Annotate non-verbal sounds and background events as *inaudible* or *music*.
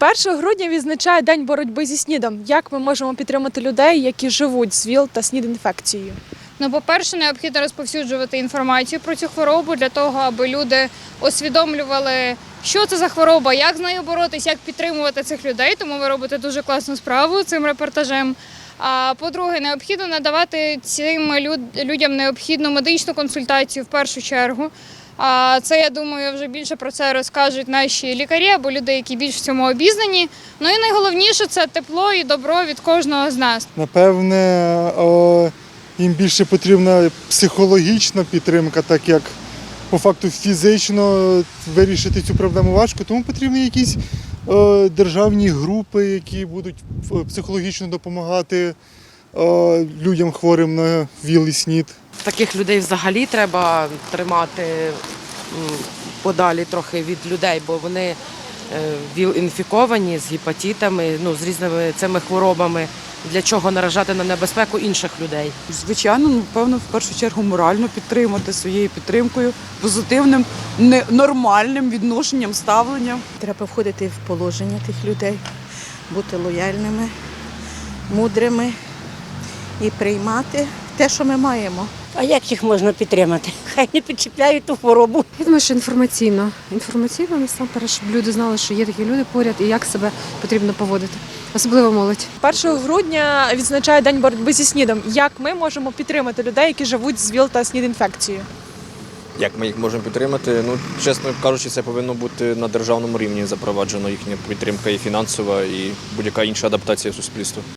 1 грудня відзначає День боротьби зі СНІДом. Як ми можемо підтримати людей, які живуть з ВІЛ та СНІД-інфекцією? Ну, по-перше, необхідно розповсюджувати інформацію про цю хворобу для того, аби люди усвідомлювали, що це за хвороба, як з нею боротись, як підтримувати цих людей. Тому ви робите дуже класну справу цим репортажем. А по-друге, необхідно надавати цим людям необхідну медичну консультацію в першу чергу. А це я думаю, вже більше про це розкажуть наші лікарі або люди, які більш в цьому обізнані. Ну і найголовніше це тепло і добро від кожного з нас. Напевне, їм більше потрібна психологічна підтримка, так як по факту фізично вирішити цю проблему важко, тому потрібні якісь державні групи, які будуть психологічно допомагати людям хворим на ВІЛ і СНІД. Таких людей взагалі треба тримати подалі трохи від людей, бо вони е, ВІЛ-інфіковані з гепатитами, ну, з різними цими хворобами. Для чого наражати на небезпеку інших людей? Звичайно, напевно, в першу чергу морально підтримати своєю підтримкою, позитивним, нормальним відношенням, ставленням. Треба входити в положення тих людей, бути лояльними, мудрими і приймати те, що ми маємо. А як їх можна підтримати? *laughs* Хай не підчіпляють ту хворобу. Я думаю, що інформаційно. Інформаційно насамперед, щоб люди знали, що є такі люди поряд і як себе потрібно поводити. Особливо молодь. 1 грудня відзначає День боротьби зі СНІДом. Як ми можемо підтримати людей, які живуть з ВІЛ та СНІД-інфекцією? Як ми їх можемо підтримати? Ну, чесно кажучи, це повинно бути на державному рівні запроваджено їхня підтримка і фінансова, і будь-яка інша адаптація суспільства.